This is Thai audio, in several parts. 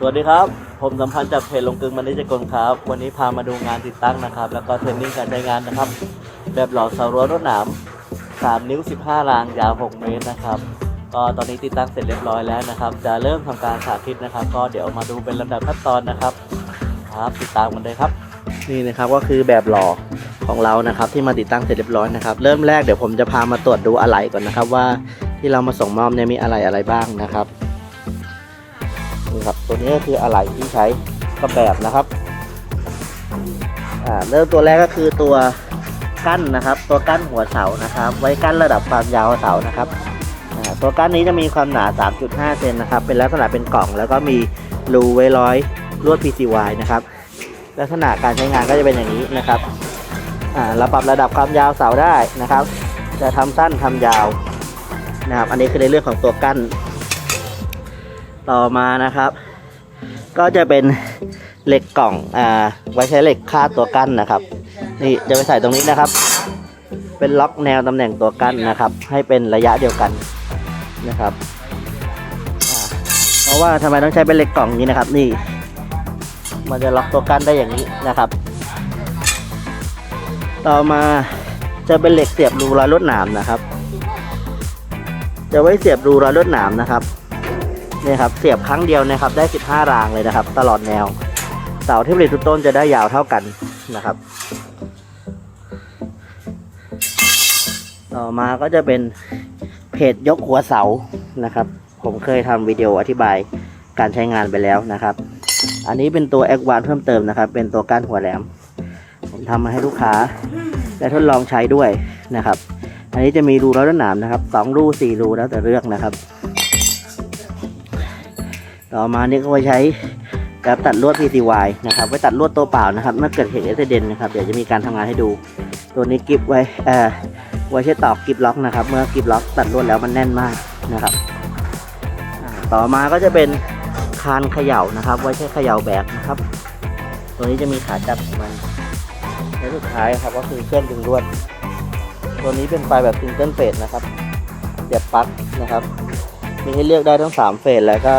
สวัสดีครับ ผมสัมพันธ์จากเพจลงกึงมันนิจกลครับ วันนี้พามาดูงานติดตั้งนะครับ แล้วก็เทรนนิ่งการใช้งานนะครับ แบบหล่อเสารั้วรถหนาม 3 นิ้ว 15 รางยาว 6 เมตรนะครับ ก็ตอนนี้ติดตั้งเสร็จเรียบร้อยแล้วนะครับ จะเริ่มทำการสาธิตนะครับ ก็เดี๋ยวมาดูเป็นลำดับขั้นตอนนะครับ ครับ ติดตามกันเลยครับ นี่นะครับก็คือแบบหล่อของเรานะครับ ที่มาติดตั้งเสร็จเรียบร้อยนะครับ เริ่มแรกเดี๋ยวผมจะพามาตรวจดูอะไหล่ก่อนนะครับ ว่าที่เรามาส่งมอบเนี่ยมีอะไหล่อะไรบ้างนะครับ ครับ ตัวนี้ก็คืออะไหล่ที่ใช้กับแบบนะครับอ่าเริ่มตัวแรกก็คือตัวกั้นนะครับ ตัวกั้นหัวเสานะครับ ไว้กั้นระดับความยาวเสานะครับตัวกั้นนี้จะมีความหนา 3.5 เซนนะครับ เป็นลักษณะเป็นกล่อง แล้วก็มีรูไว้ร้อยลวด PCY นะครับ ลักษณะการใช้งานก็จะเป็นอย่างนี้นะครับเราปรับระดับความยาวเสาได้นะครับ จะทำสั้นทำยาวนะครับ อันนี้คือในเรื่องของตัวกั้น ต่อมานะครับ ก็จะเป็นเหล็กกล่องอ่าไว้ใช้เหล็กคาดตัวกั้นนะครับ นี่จะไปใส่ตรงนี้นะครับ เป็นล็อกแนวตำแหน่งตัวกั้นนะครับ ให้เป็นระยะเดียวกันนะครับอ่าเพราะว่าทำไมต้องใช้เป็นเหล็กกล่องนี้นะครับ นี่ มันจะล็อกตัวกั้นได้อย่างนี้นะครับ ต่อมาจะเป็นเหล็กเสียบรูรอยลวดหนามนะครับ จะไว้เสียบรูรอยลวดหนามนะครับ นี่ยครับเสียบครั้งเดียวนะครับได้ 15 รางเลยนะครับ ตลอดแนว เสาที่ผลิตทุกต้นจะได้ยาวเท่ากันนะครับ ต่อมาก็จะเป็นเพจยกหัวเสานะครับ ผมเคยทำวิดีโออธิบายการใช้งานไปแล้วนะครับ อันนี้เป็นตัวแอควานเพิ่มเติมนะครับ เป็นตัวก้านหัวแหลม ผมทำมาให้ลูกค้าได้ทดลองใช้ด้วยนะครับ อันนี้จะมีรูแล้วหนามนะครับสองรูสี่รูแล้วแต่เลือกนะครับ ต่อมานี่ก็ไว้ใช้กับตัดลวด PCY นะครับ ไว้ตัดลวดตัวเปล่านะครับเมื่อเกิดเหตุอุบัติเหตุนะครับเดี๋ยวจะมีการทำงานให้ดู ตัวนี้กิฟไว้เอ่อไว้ใช้ตอกกิฟล็อกนะครับ เมื่อกิฟล็อกตัดลวดแล้วมันแน่นมากนะครับ ต่อมาก็จะเป็นคานเขย่านะครับ ไว้ใช้เขย่าแบบนะครับ ตัวนี้จะมีขาจับของมันและสุดท้ายครับก็คือเครื่องดึงลวด ตัวนี้เป็นไฟแบบซิงเกิลเฟสนะครับเสียบปลั๊กนะครับ มีให้เลือกได้ทั้ง 3 เฟสแล้วก็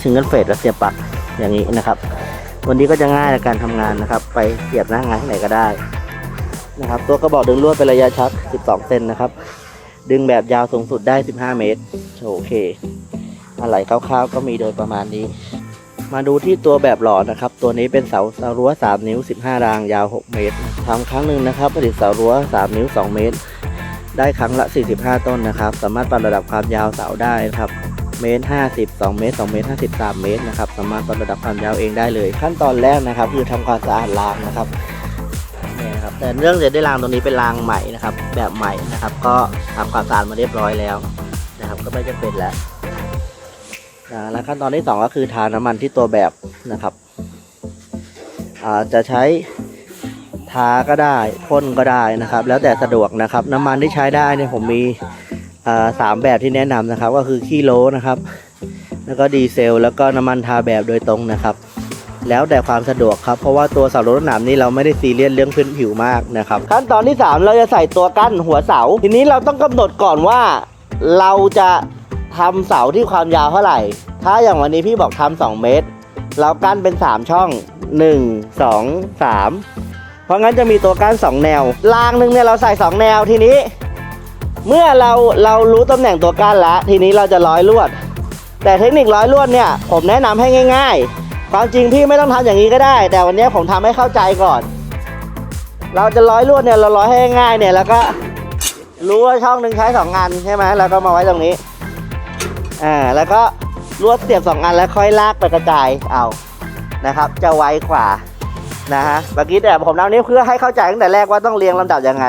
ซิงเกิลเฟสและเสียบปลั๊กอย่างนี้นะครับ วันนี้ก็จะง่ายในการทำงานนะครับ ไปเสียบหน้างานที่ไหนก็ได้นะครับ ตัวกระบอกดึงลวดเป็นระยะชัก 12 เซนนะครับ ดึงแบบยาวสูงสุดได้ 15 เมตร โอเค อะไรคร่าวๆก็มีโดยประมาณนี้ มาดูที่ตัวแบบหล่อนะครับ ตัวนี้เป็นเสาเสารั้ว 3 นิ้ว 15 รางยาว 6 เมตรทำครั้งหนึ่งนะครับผลิตเสารั้ว 3 นิ้ว 2 เมตร ได้ครั้งละ 45 ต้นนะครับ สามารถปรับระดับความยาวเสาได้นะครับ เมตรห้าสิบสองเมตรสองเมตรห้าสิบสามเมตรนะครับสามารถปรับระดับความยาวเองได้เลย ขั้นตอนแรกนะครับคือทำความสะอาดรางนะครับนี่นะครับแต่เรื่องจะได้รางตรงนี้เป็นรางใหม่นะครับ แบบใหม่นะครับ ก็ทำความสะอาดมาเรียบร้อยแล้วนะครับ ก็ไม่จำเป็นแล้วแล้วขั้นตอนที่สองก็คือทาน้ำมันที่ตัวแบบนะครับจะใช้ทาก็ได้พ่นก็ได้นะครับ แล้วแต่สะดวกนะครับ น้ำมันที่ใช้ได้เนี่ยผมมี สามแบบที่แนะนำนะครับ ก็คือขี้โลนะครับ แล้วก็ดีเซล แล้วก็น้ำมันทาแบบโดยตรงนะครับ แล้วแต่ความสะดวกครับ เพราะว่าตัวเสารถหนามนี่เราไม่ได้ซีเรียสเรื่องพื้นผิวมากนะครับ ขั้นตอนที่ 3 เราจะใส่ตัวกั้นหัวเสา ทีนี้เราต้องกำหนดก่อนว่าเราจะทำเสาที่ความยาวเท่าไหร่ ถ้าอย่างวันนี้พี่บอกทำ2เมตร เรากั้นเป็น 3 ช่อง 1 2 3 เพราะงั้นจะมีตัวกั้น2 แนว รางหนึ่งเนี่ยเราใส่ 2 แนวทีนี้ เมื่อเราเรารู้ตำแหน่งตัวก้านแล้วทีนี้เราจะร้อยลวด แต่เทคนิคร้อยลวดเนี่ยผมแนะนำให้ง่าย ๆ ความจริงพี่ไม่ต้องทำอย่างนี้ก็ได้ แต่วันนี้ผมทำให้เข้าใจก่อน เราจะร้อยลวดเนี่ยเราร้อยให้ง่ายเนี่ยแล้วก็รู้ว่าช่องหนึ่งใช้สองอันใช่ไหมแล้วก็มาไว้ตรงนี้อ่าแล้วก็ลวดเสียบสองอันแล้วค่อยลากไปกระจายเอานะครับ จะไวกว่านะฮะเมื่อกี้แต่ผมเล่านี้เพื่อให้เข้าใจตั้งแต่แรกว่าต้องเรียงลำดับยังไง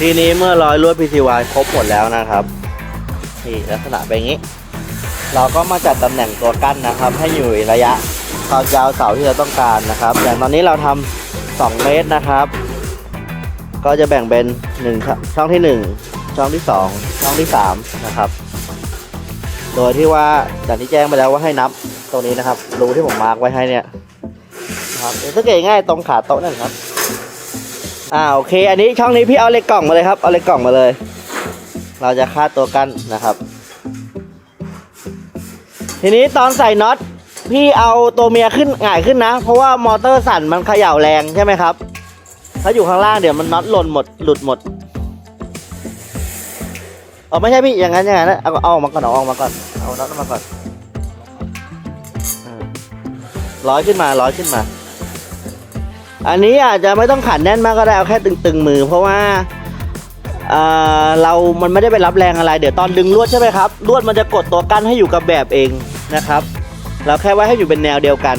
ทีนี้เมื่อร้อยลวด PCY ครบหมดแล้วนะครับนี่ลักษณะเป็นอย่างนี้ เราก็มาจัดตำแหน่งตัวกั้นนะครับ ให้อยู่ระยะความยาวเสาที่เราต้องการนะครับ อย่างตอนนี้เราทำ2เมตรนะครับ ก็จะแบ่งเป็น1ช่องช่องที่ 1 ช่องที่ 2 ช่องที่3นะครับ โดยที่ว่าอย่างที่แจ้งไปแล้วว่าให้นับตรงนี้นะครับ รูที่ผมมาร์กไว้ให้เนี่ยนะครับสังเกตง่ายตรงขาโต๊ะนั่นครับ อ่าโอเค อันนี้ช่องนี้พี่เอาเล็กกล่องมาเลยครับ เอาเล็กกล่องมาเลย เราจะคาดตัวกันนะครับ ทีนี้ตอนใส่น็อตพี่เอาตัวเมียขึ้นหง่ายขึ้นนะ เพราะว่ามอเตอร์สั่นมันเขย่าแรงใช่ไหมครับ ถ้าอยู่ข้างล่างเดี๋ยวมันน็อตหล่นหมดหลุดหมดเออไม่ใช่พี่อย่างนั้นอย่างนั้นะเอาเอาออกมาก่อนเอาออกมาก่อนเอาน็อตออกมาก่อนร้อยขึ้นมาร้อยขึ้นมา อันนี้อาจจะไม่ต้องขันแน่นมากก็ได้เอาแค่ตึงๆมือ เพราะว่าเอ่อเรา มันไม่ได้ไปรับแรงอะไร เดี๋ยวตอนดึงลวดใช่ไหมครับ ลวดมันจะกดตัวกั้นให้อยู่กับแบบเองนะครับ เราแค่ไว้ให้อยู่เป็นแนวเดียวกัน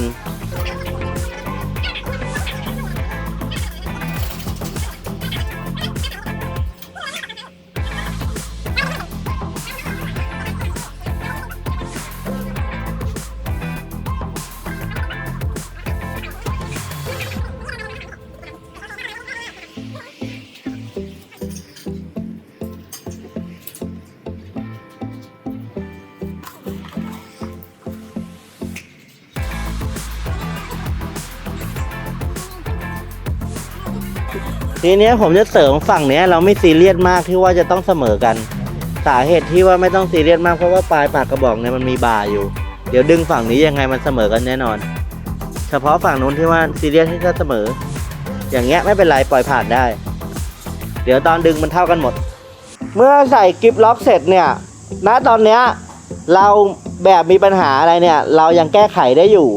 ทีเนี้ยผมจะเสริมฝั่งเนี้ยเราไม่ซีเรียสมากที่ว่าจะต้องเสมอกัน สาเหตุที่ว่าไม่ต้องซีเรียสมากเพราะว่าปลายปากกระบอกเนี่ยมันมีบาอยู่ เดี๋ยวดึงฝั่งนี้ยังไงมันเสมอกันแน่นอน เฉพาะฝั่งนู้นที่ว่าซีเรียสที่จะเสมอ อย่างเงี้ยไม่เป็นไรปล่อยผ่านได้ เดี๋ยวตอนดึงมันเท่ากันหมด เมื่อใส่กิฟล็อกเสร็จเนี่ยณตอนเนี้ยเราแบบมีปัญหาอะไรเนี่ย เรายังแก้ไขได้อยู่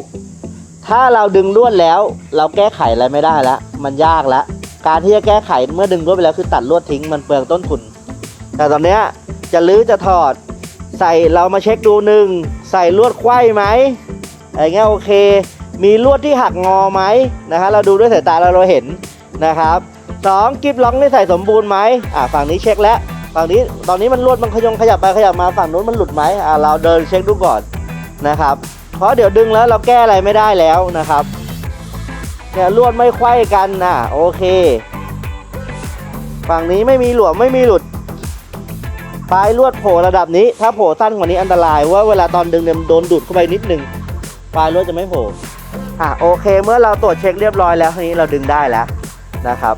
ถ้าเราดึงลวดแล้ว เราแก้ไขอะไรไม่ได้แล้วมันยากแล้ว การที่จะแก้ไขเมื่อดึงลวดไปแล้วคือตัดลวดทิ้งมันเปลืองต้นทุน แต่ตอนเนี้ยจะลื้อจะถอด ใส่เรามาเช็คดูหนึ่งใส่ลวดไขว้ไหมอะไรเงี้ยโอเค มีลวดที่หักงอไหมนะฮะเราดูด้วยสายตาเราเราเห็นนะครับสองกิฟล็อกนี่ใส่สมบูรณ์ไหมอ่าฝั่งนี้เช็คแล้วฝั่งนี้ตอนนี้มันลวดมันขยงขยับไปขยับมาฝั่งนู้นมันหลุดไหมอ่าเราเดินเช็คดูก่อนนะครับ เพราะเดี๋ยวดึงแล้วเราแก้อะไรไม่ได้แล้วนะครับ เนี่ยลวดไม่ไขว้กันนะโอเค ฝั่งนี้ไม่มีหลวมไม่มีหลุด ปลายลวดโผล่ระดับนี้ ถ้าโผล่สั้นกว่านี้อันตรายว่าเวลาตอนดึงเนี่ยมันโดนดูดเข้าไปนิดนึงปลายลวดจะไม่โผล่อะโอเค เมื่อเราตรวจเช็คเรียบร้อยแล้วทีนี้เราดึงได้แล้วนะครับ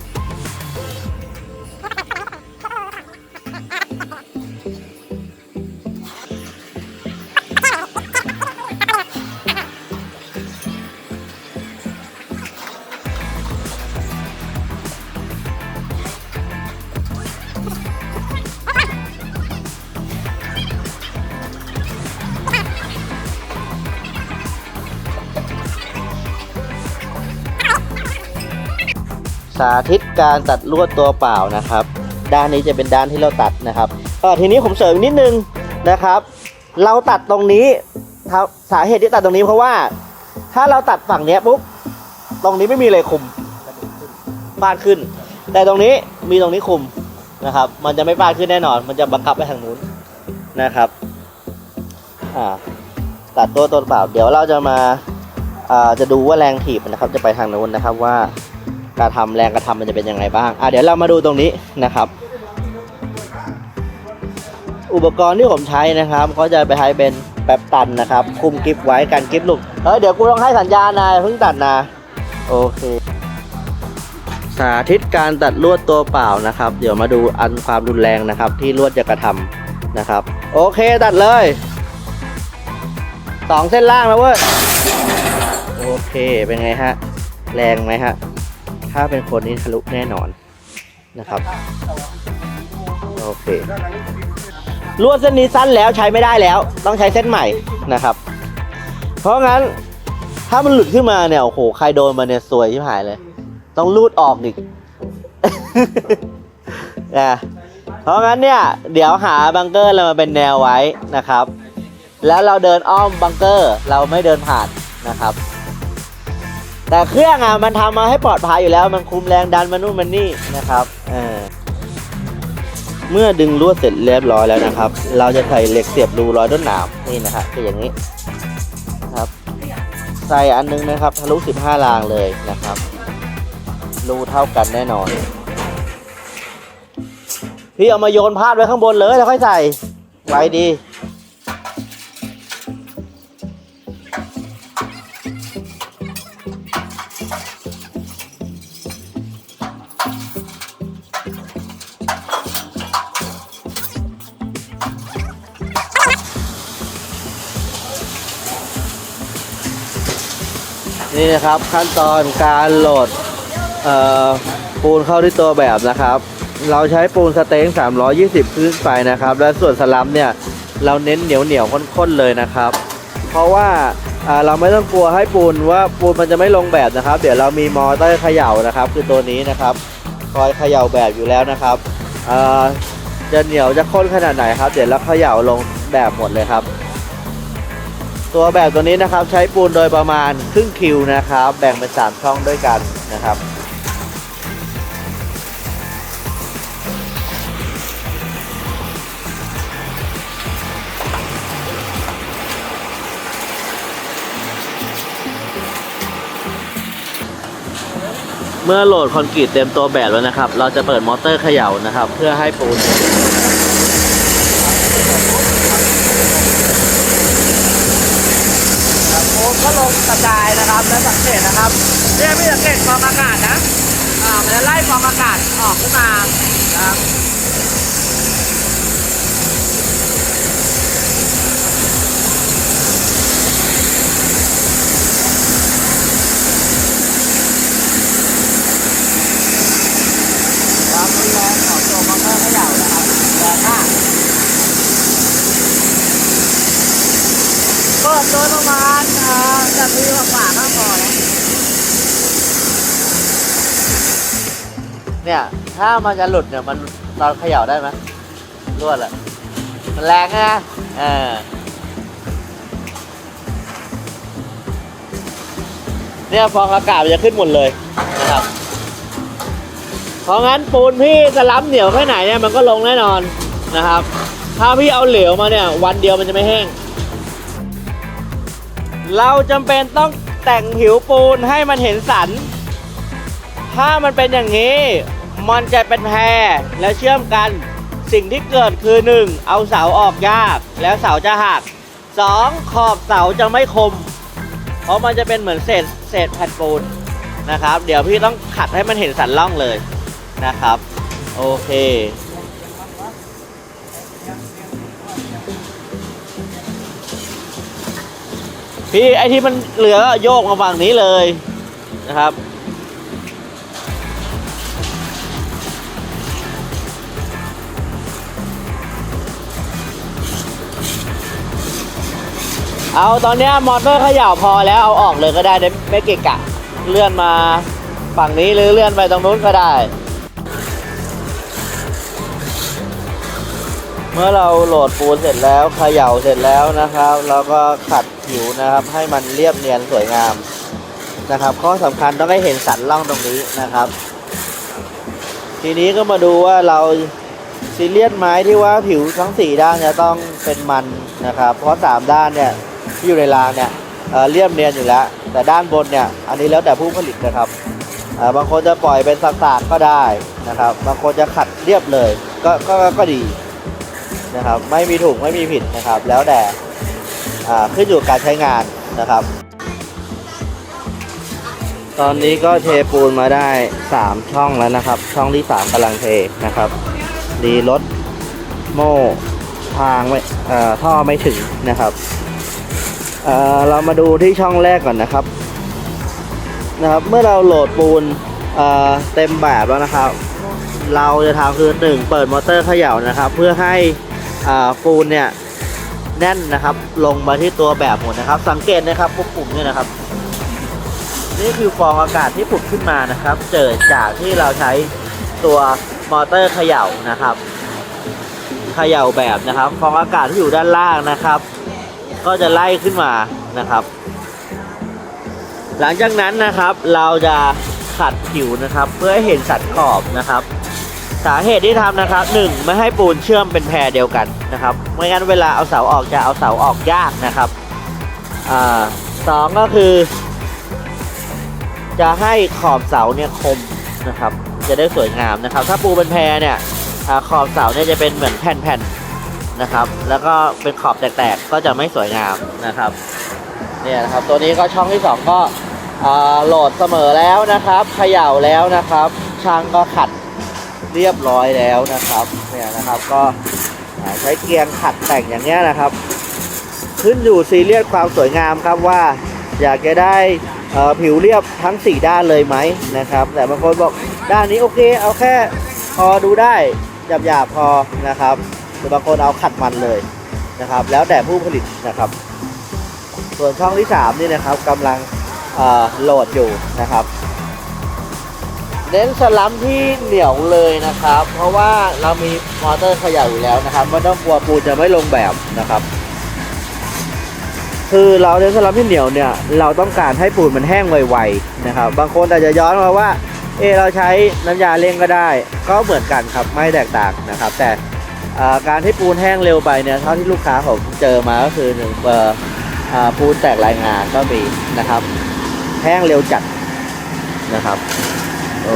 าธิตการตัดลวดตัวเปล่านะครับ ด้านนี้จะเป็นด้านที่เราตัดนะครับทีนี้ผมเสริมอีกนิดนึงนะครับ เราตัดตรงนี้ครับสาเหตุที่ตัดตรงนี้เพราะว่า ถ้าเราตัดฝั่งเนี้ยปุ๊บตรงนี้ไม่มีอะไรคุมฟาดขึ้น แต่ตรงนี้มีตรงนี้คุมนะครับ มันจะไม่ฟาดขึ้นแน่นอน มันจะบังคับไปทางนู้นนะครับตัดตัวตัวเปล่า เดี๋ยวเราจะมาาจะดูว่าแรงถีบนะครับ จะไปทางนู้นนะครับว่า การทำแรงกระทำมันจะเป็นยังไงบ้างอะเดี๋ยวเรามาดูตรงนี้นะครับ อุปกรณ์ที่ผมใช้นะครับเขาจะไปใช้เป็นแป๊บตันนะครับ คุมกิฟไว้กันกิฟหลุดเฮ้ยเดี๋ยวกูต้องให้สัญญาณนายเพิ่งตัดนะโอเค สาธิตการตัดลวดตัวเปล่านะครับ เดี๋ยวมาดูอันความรุนแรงนะครับ ที่ลวดจะกระทำนะครับ โอเคตัดเลยสองเส้นล่างแล้วเว้ยโอเคเป็นไงฮะ แรงไหมฮะ ถ้าเป็นคนนี้ทะลุแน่นอนนะครับ โอเคลวดเส้นนี้สั้นแล้วใช้ไม่ได้แล้ว ต้องใช้เส้นใหม่นะครับ เพราะงั้นถ้ามันหลุดขึ้นมาเนี่ยโอ้โหใครโดนมาเนี่ยสวยที่หายเลย ต้องรูดออกอีกนะเพราะงั้นเนี่ย เดี๋ยวหาบังเกอร์เรามาเป็นแนวไว้นะครับ แล้วเราเดินอ้อมบังเกอร์เราไม่เดินผ่านนะครับ แต่เครื่องอะมันทำมาให้ปลอดภัยอยู่แล้วมันคุมแรงดันมันนู่นมันนี่นะครับเออเมื่อดึงลวดเสร็จเรียบร้อยแล้วนะครับ เราจะใส่เหล็กเสียบรูร้อยต้นหนามนี่นะครับคืออย่างนี้ครับ ใส่อันนึงนะครับทะลุ 15 รางเลยนะครับ รูเท่ากันแน่นอน พี่เอามาโยนพาดไว้ข้างบนเลยแล้วค่อยใส่ไว้ดี นี่นะครับขั้นตอนการโหลดปูนเข้าที่ตัวแบบนะครับ เราใช้ปูนสเต็ง320 ขึ้นไปนะครับ และส่วนสลัมเนี่ยเราเน้นเหนียวเหนียวข้นๆเลยนะครับ เพราะว่าเราไม่ต้องกลัวให้ปูนว่าปูนมันจะไม่ลงแบบนะครับ เดี๋ยวเรามีมอเตอร์เขย่านะครับ คือตัวนี้นะครับคอยเขย่าแบบอยู่แล้วนะครับจะเหนียวจะข้นขนาดไหนครับ เดี๋ยวเราเขย่าลงแบบหมดเลยครับ ตัวแบบตัวนี้นะครับใช้ปูนโดยประมาณครึ่งคิวนะครับ แบ่งเป็นสามช่องด้วยกันนะครับเมื่อโหลดคอนกรีตเต็มตัวแบบแล้วนะครับ เราจะเปิดมอเตอร์เขย่านะครับ เพื่อให้ปูน โค้งก็ลงกระ จายนะครับและสังเกตนะครับเนี่ยพี่สังเกตฟองอากาศนะอ่ามันจะไล่ฟองอากาศออกขึ้นมานะครับความรุนแรงของตัวมอเตอร์เขย่านะครับแรงมากเปิดโดยประมาณอ่า จะมีกว่าก็พอแล้วเนี่ย ถ้ามันจะหลุดเนี่ยมันตอนเขย่าได้ไหมรวดแหละมันแรงนะเออเนี่ยฟองอากาศมันจะขึ้นหมดเลยนะครับ เพราะงั้นปูนพี่จะล้ำเหนียวแค่ไหนเนี่ยมันก็ลงแน่นอนนะครับ ถ้าพี่เอาเหลวมาเนี่ย วันเดียวมันจะไม่แห้ง เราจำเป็นต้องแต่งผิวปูนให้มันเห็นสัน ถ้ามันเป็นอย่างนี้ มันจะเป็นแพรและเชื่อมกัน สิ่งที่เกิดคือ 1. เอาเสาออกยาก แล้วเสาจะหัก 2. ขอบเสาจะไม่คม เพราะมันจะเป็นเหมือนเศษเศษแผ่นปูนนะครับ เดี๋ยวพี่ต้องขัดให้มันเห็นสันล่องเลยนะครับ โอเค พี่ไอที่มันเหลือโยกมาฝั่งนี้เลยนะครับ เอาตอนเนี้ยมอเตอร์เขย่าพอแล้วเอาออกเลยก็ได้ไม่เกะกะเลื่อนมาฝั่งนี้หรือเลื่อนไปตรงนู้นก็ได้ เมื่อเราโหลดปูนเสร็จแล้วเขย่าเสร็จแล้วนะครับแล้วก็ขัด ผิวนะครับ ให้มันเรียบเนียนสวยงามนะครับ ข้อสำคัญต้องให้เห็นสันล่องตรงนี้นะครับ ทีนี้ก็มาดูว่าเราซีเรียสไม้ที่ว่าผิวทั้งสี่ด้านจะต้องเป็นมันนะครับ เพราะสามด้านเนี่ยที่อยู่ในรางเนี่ยเเรียบเนียนอยู่แล้ว แต่ด้านบนเนี่ยอันนี้แล้วแต่ผู้ผลิตนะครับาบางคนจะปล่อยเป็นสากๆก็ได้นะครับ บางคนจะขัดเรียบเลยก็ก็ก็ดีนะครับ ไม่มีถูกไม่มีผิดนะครับ แล้วแต่ ขึ้นอยู่กับการใช้งานนะครับ ตอนนี้ก็เทปูนมาได้ 3 ช่องแล้วนะครับ ช่องที่ 3กำลังเทนะครับ ดีรถโม่ทางไม่เอ่อท่อไม่ถึงนะครับเเรามาดูที่ช่องแรกก่อนนะครับนะครับเมื่อเราโหลดปูนเอ่อเต็มแบบแล้วนะครับ เราจะทำคือหนึ่งเปิดมอเตอร์เขย่านะครับ เพื่อให้อ่าปูนเนี่ย แน่นนะครับ ลงมาที่ตัวแบบหมดนะครับ สังเกตนะครับพวกปุ่มเนี่ยนะครับ นี่คือฟองอากาศที่ผุดขึ้นมานะครับ เกิดจากที่เราใช้ตัวมอเตอร์เขย่านะครับเขย่าแบบนะครับ ฟองอากาศที่อยู่ด้านล่างนะครับ ก็จะไล่ขึ้นมานะครับ หลังจากนั้นนะครับเราจะขัดผิวนะครับ เพื่อให้เห็นสันขอบนะครับ สาเหตุที่ทำนะครับหนึ่งไม่ให้ปูนเชื่อมเป็นแพรเดียวกันนะครับไม่งั้นเวลาเอาเสาออกจะเอาเสาออกยากนะครับอ่าสองก็คือ จะให้ขอบเสาเนี่ยคมนะครับ จะได้สวยงามนะครับ ถ้าปูเป็นแพรเนี่ยอขอบเสาเนี่ยจะเป็นเหมือนแผ่นๆนะครับ แล้วก็เป็นขอบแตกๆก็จะไม่สวยงามนะครับเนี่ยนะครับตัวนี้ก็ช่องที่สองก็โหลดเสมอแล้วนะครับเขย่าแล้วนะครับช่างก็ขัด เรียบร้อยแล้วนะครับเนี่ยนะครับก็ใช้เกียงขัดแต่งอย่างเงี้ยนะครับ ขึ้นอยู่ซีเรียสความสวยงามครับว่าอยากจะได้ผิวเรียบทั้ง 4 ด้านเลยไหมนะครับ แต่บางคนบอกด้านนี้โอเค เอาแค่พอดูได้หยาบๆพอนะครับหรือบางคนเอาขัดมันเลยนะครับ แล้วแต่ผู้ผลิตนะครับ ส่วนช่องที่ 3 นี่นะครับกำลังโหลดอยู่นะครับ เน้นสลัมที่เหนียวเลยนะครับ เพราะว่าเรามีมอเตอร์ขย่าอยู่แล้วนะครับไม่ต้องกลัวปูนจะไม่ลงแบบนะครับ คือเราเน้นสลัมที่เหนียวเนี่ยเราต้องการให้ปูนมันแห้งไวๆนะครับ บางคนอาจจะย้อนมาว่าเออเราใช้น้ำยาเร่งก็ได้ ก็เหมือนกันครับไม่แตกต่างนะครับ แต่การที่ปูนแห้งเร็วไปเนี่ยเท่าที่ลูกค้าผมเจอมาก็คือหนึ่งเออปูนแตกรายงานก็มีนะครับ แห้งเร็วจัดนะครับ โ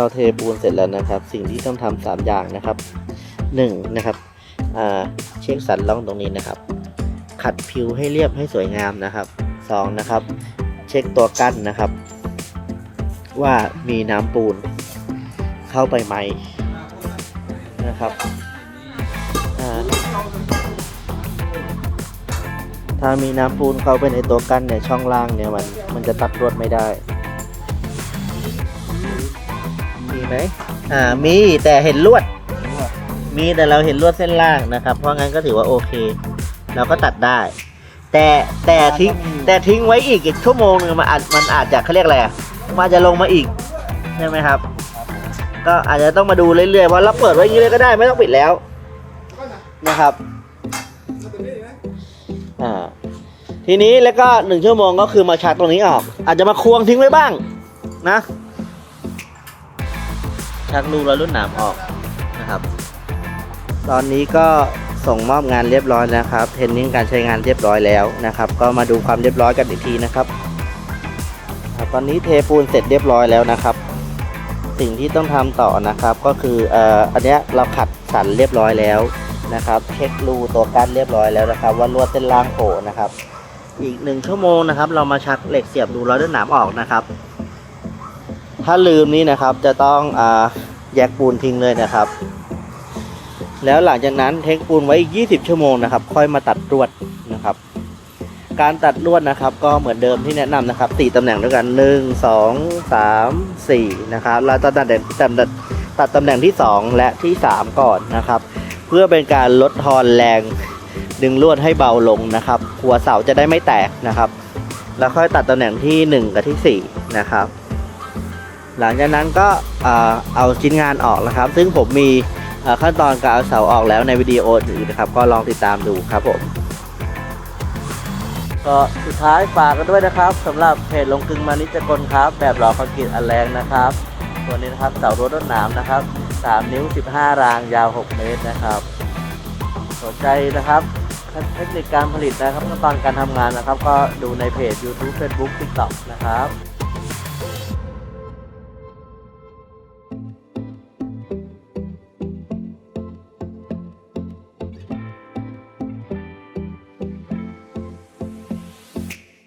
เราเทปูนเสร็จแล้วนะครับ สิ่งที่ต้องทำสามอย่างนะครับหนึ่งนะครับเช็คสันล่องตรงนี้นะครับ ขัดผิวให้เรียบให้สวยงามนะครับสองนะครับ เช็คตัวกั้นนะครับ ว่ามีน้ำปูน เข้าไปไหมนะครับถ้ามีน้ำปูนเข้าไปในตัวกั้นเนี่ยช่องล่างเนี่ยมันมันจะตัดรวดไม่ได้ ไหมอ่ามีแต่เห็นลวด มีแต่เราเห็นลวดเส้นล่างนะครับ เพราะงั้นก็ถือว่าโอเค เราก็ตัดได้ แต่แต่ทิ้งแต่ทิ้งไว้อีกอีกชั่วโมงหนึงมันอาจมันอาจจะเขาเรียกอะไรอะมันอาจจะลงมาอีกใช่ไหมครับ ก็อาจจะต้องมาดูเรื่อยๆว่าเราเปิดไว้อย่างนี้เลยก็ได้ไม่ต้องปิดแล้วนะครับอ่าทีนี้แล้วก็หนึ่งชั่วโมงก็คือมาชักตรงนี้ออก อาจจะมาควงทิ้งไว้บ้างนะ ชักลูกแล้วรุ่นหนามออกนะครับ ตอนนี้ก็ส่งมอบงานเรียบร้อยแล้วครับ เทรนนิ่งการใช้งานเรียบร้อยแล้วนะครับ ก็มาดูความเรียบร้อยกันอีกทีนะครับ ตอนนี้เทปูนเสร็จเรียบร้อยแล้วนะครับ สิ่งที่ต้องทำต่อนะครับก็คือเอ่ออันนี้เราขัดสันเรียบร้อยแล้วนะครับเช็ครูตัวกั้นเรียบร้อยแล้วนะครับ ว่าลวดเส้นล่างโผล่นะครับ อีกหนึ่งชั่วโมงนะครับ เรามาชักเหล็กเสียบรูร้อยด้วยหนามออกนะครับ ถ้าลืมนี้นะครับจะต้องอแยกปูนทิ้งเลยนะครับ แล้วหลังจากนั้นเทคปูนไว้อีก 20 ชั่วโมงนะครับ ค่อยมาตัดลวดนะครับ การตัดลวดนะครับ ก็เหมือนเดิมที่แนะนำนะครับสี่ตำแหน่งด้วยกัน 1 2 3 4นะครับเราจะตัดตัดตัดตัดตำแหน่งที่ 2 และที่ 3 ก่อนนะครับ เพื่อเป็นการลดทอนแรงดึงลวดให้เบาลงนะครับ หัวเสาจะได้ไม่แตกนะครับ แล้วค่อยตัดตำแหน่งที่ 1 กับที่ 4 นะครับ หลังจากนั้นก็เอาชิ้นงานออกนะครับ ซึ่งผมมีขั้นตอนการเอาเสาออกแล้วในวิดีโออื่นนะครับ ก็ลองติดตามดูครับผมก็สุดท้ายฝากกันด้วยนะครับสำหรับเพจลงกึงมานิจกลครับ แบบหล่อคอนกรีตอันแรงนะครับตัวนี้นะครับเสารั้วต้นหนามนะครับ 3 นิ้ว 15 รางยาว 6 เมตรนะครับสนใจนะครับเทคนิคการผลิตนะครับขั้นตอนการทำงานนะครับ ก็ดูในเพจ YouTube Facebook TikTok นะครับ